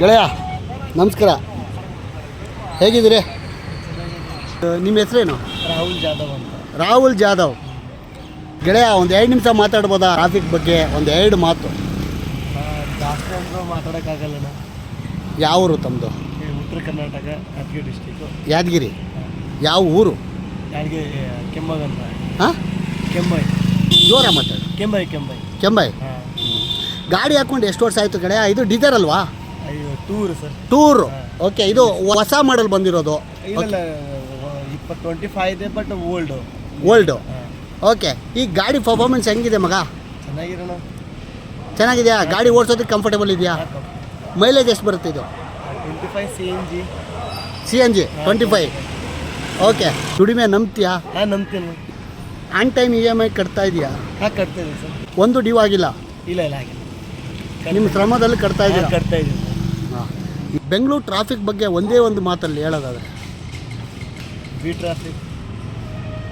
ಗೆಳೆಯ ನಮಸ್ಕಾರ. ಹೇಗಿದ್ದೀರಿ? ನಿಮ್ಮ ಹೆಸರೇನು? ರಾಹುಲ್ ಜಾಧವ್ ಅಂತ. ರಾಹುಲ್ ಜಾಧವ್. ಗೆಳೆಯ ಒಂದು ಎರಡು ನಿಮಿಷ ಮಾತಾಡ್ಬೋದಾ? ಟ್ರಾಫಿಕ್ ಬಗ್ಗೆ ಒಂದು ಎರಡು ಮಾತು. ಮಾತಾಡೋಕ್ಕಾಗಲ್ಲ ಜಾಸ್ತಿ ಅಂದ್ರೆ ಮಾತಾಡೋಕ್ಕಾಗಲ್ಲಣ್ಣ ಯಾವ ಊರು ತಮ್ಮದು ಉತ್ತರ ಕರ್ನಾಟಕ ಯಾದಗಿರಿ ಡಿಸ್ಟಿಕ್ಕು ಯಾದಗಿರಿ? ಯಾವ ಊರು? ಯಾದಗಿರಿ ಕೆಂಬಾಗ್ ಅಂತ. ಹಾಂ? ಕೆಂಬೈ ಜೋರ ಮಾತಾಡಿ. ಕೆಂಬೈ ಕೆಂಬೈ ಕೆಂಬೈ ಹಾಂ. ಗಾಡಿ ಹಾಕ್ಕೊಂಡು ಎಷ್ಟು ವರ್ಷ ಆಯಿತು ಗೆಳೆಯ? ಇದು ಡೀಸರ್ ಅಲ್ವಾ? Tour sir. ಟೂರು? ಓಕೆ ಇದು ಹೊಸ ಮಾಡೆಲ್ ಬಂದಿರೋದು. ಇದೆಲ್ಲ ಇಪ್ಪತ್ತು ಟ್ವೆಂಟಿ ಫೈವ್ ಇದೆ ಬಟ್ ಓಲ್ಡು ಓಲ್ಡು ಓಕೆ ಈ ಗಾಡಿ ಪರ್ಫಾರ್ಮೆನ್ಸ್ ಹೆಂಗಿದೆ ಮಗ? ಚೆನ್ನಾಗಿರೋಣ. ಚೆನ್ನಾಗಿದೆಯಾ? ಗಾಡಿ ಓಡಿಸೋದಕ್ಕೆ ಕಂಫರ್ಟೇಬಲ್ ಇದೆಯಾ? ಮೈಲೇಜ್ ಎಷ್ಟು ಬರುತ್ತೆ ಇದು? Twenty five C N G C N G twenty five okay ದುಡಿಮೆ ನಂಬ್ತೀಯಾ? ಹಾಂ ನಂಬ್ತೀನಿ. On time E M I ಕಟ್ತಾ ಇದೆಯಾ? ಹಾಂ ಕಟ್ತೀನಿ ಸರ್. ಒಂದು ಡ್ಯೂ ಆಗಿಲ್ಲ? ಇಲ್ಲ ಇಲ್ಲ ಆಗಿಲ್ಲ. ನಿಮ್ಮ ಶ್ರಮದಲ್ಲಿ ಕಟ್ತಾ ಇದೆಯಾ ಇದ್ದೀರಾ? ಕಟ್ತಾ ಇದ್ದೀನಿ. ಬೆಂಗಳೂರು ಟ್ರಾಫಿಕ್ ಬಗ್ಗೆ ಒಂದೇ ಒಂದು ಮಾತಲ್ಲಿ ಹೇಳೋದಾದ್ರೆ? ಬಿ ಟ್ರಾಫಿಕ್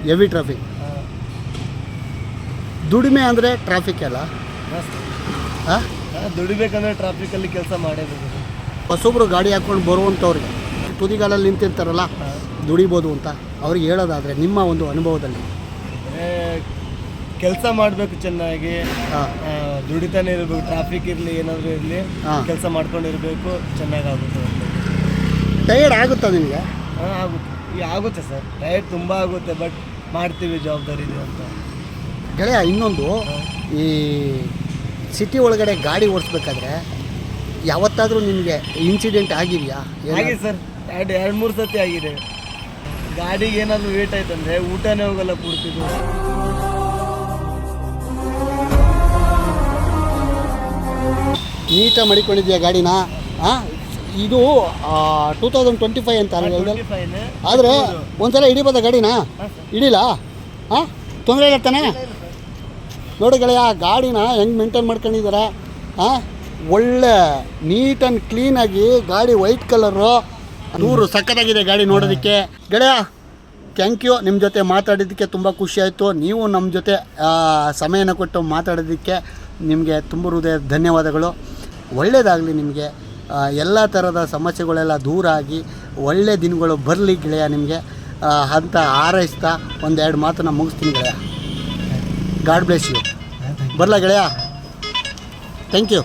ಹೆವಿ ಟ್ರಾಫಿಕ್ ದುಡಿಮೆ ಅಂದರೆ ಟ್ರಾಫಿಕ್ ಅಲ್ಲ? ಹಾಂ ದುಡಿಬೇಕಂದ್ರೆ ಟ್ರಾಫಿಕಲ್ಲಿ ಕೆಲಸ ಮಾಡೇಬೇಕು ಹೊಸೊಬ್ರು ಗಾಡಿ ಹಾಕ್ಕೊಂಡು ಬರುವಂಥವ್ರಿಗೆ ತುದಿಗಾಲಲ್ಲಿ ನಿಂತಿರ್ತಾರಲ್ಲ ದುಡಿಬೋದು ಅಂತ ಅವ್ರಿಗೆ ಹೇಳೋದಾದರೆ ನಿಮ್ಮ ಒಂದು ಅನುಭವದಲ್ಲಿ. ಕೆಲಸ ಮಾಡಬೇಕು ಚೆನ್ನಾಗಿ ದುಡಿತಾನೆ ಇರಬೇಕು ಟ್ರಾಫಿಕ್ ಇರಲಿ ಏನಾದರೂ ಇರಲಿ. ಕೆಲಸ ಮಾಡ್ಕೊಂಡಿರಬೇಕು ಚೆನ್ನಾಗಾಗುತ್ತೆ ಟೈರ್ಡ್ ಆಗುತ್ತಾ ನಿಮಗೆ? ಹಾಂ ಆಗುತ್ತೆ. ಈ ಆಗುತ್ತೆ ಸರ್. ಟೈರ್ಡ್ ತುಂಬ ಆಗುತ್ತೆ ಬಟ್ ಮಾಡ್ತೀವಿ ಜವಾಬ್ದಾರಿ ಇದೆ ಅಂತ. ಗೆಳೆಯ ಇನ್ನೊಂದು ಈ ಸಿಟಿ ಒಳಗಡೆ ಗಾಡಿ ಓಡಿಸ್ಬೇಕಾದ್ರೆ ಯಾವತ್ತಾದರೂ ನಿಮಗೆ ಇನ್ಸಿಡೆಂಟ್ ಆಗಿದೆಯಾ? ಹಾಗೆ ಸರ್. ಎರಡು ಎರಡು ಮೂರು ಸತಿ ಆಗಿದೆ. ಗಾಡಿಗೆ ಏನಾದರೂ ವೇಟ್ ಆಯ್ತಂದ್ರೆ ಊಟನೇ ಹೋಗಲ್ಲ ಕೊಡ್ತಿದ್ದು ನೀಟಾಗಿ ಮಡಿಕೊಂಡಿದ್ಯಾ ಗಾಡಿನ? ಇದು ಟೂ ತೌಸಂಡ್ ಟ್ವೆಂಟಿ ಫೈವ್ ಅಂತ ಆದರೆ ಒಂದ್ಸಲ ಹಿಡಿಬೋದ ಗಾಡಿನ? ಹಾಂ ಸರ್. ಹಾಂ ತೊಂದರೆ ಇಲ್ಲ ತಾನೆ? ನೋಡಿ ಗೆಳೆಯ ಗಾಡಿನ ಹೆಂಗೆ ಮೇಂಟೈನ್ ಮಾಡ್ಕೊಂಡಿದ್ದಾರೆ? ಹಾಂ ಒಳ್ಳೆ ನೀಟ್ ಆ್ಯಂಡ್ ಕ್ಲೀನಾಗಿ ಗಾಡಿ ವೈಟ್ ಕಲರು ನೂರು ಸಖತ್ತಾಗಿದೆ ಗಾಡಿ ನೋಡೋದಕ್ಕೆ. ಗೆಳೆಯ ಥ್ಯಾಂಕ್ ಯು ನಿಮ್ಮ ಜೊತೆ ಮಾತಾಡಿದ್ದಕ್ಕೆ ತುಂಬ ಖುಷಿಯಾಯಿತು ಆಯಿತು. ನೀವು ನಮ್ಮ ಜೊತೆ ಆ, ಸಮಯನ ಕೊಟ್ಟು ಮಾತಾಡೋದಕ್ಕೆ ನಿಮಗೆ ತುಂಬ ಹೃದಯ ಧನ್ಯವಾದಗಳು. ಒಳ್ಳೆಯದಾಗಲಿ ನಿಮಗೆ. ಎಲ್ಲ ಥರದ ಸಮಸ್ಯೆಗಳೆಲ್ಲ ದೂರ ಆಗಿ ಒಳ್ಳೆ ದಿನಗಳು ಬರಲಿ ಗೆಳೆಯ ನಿಮಗೆ. ಅಂತ ಹಾರೈಸ್ತಾ ಒಂದೆರಡು ನಾನು ಮುಗಿಸ್ತೀನಿ ಗೆಳೆಯ. ಗಾಡ್ ಬ್ಲೆಸ್ ಯು ಬರಲ ಗೆಳೆಯ? Thank you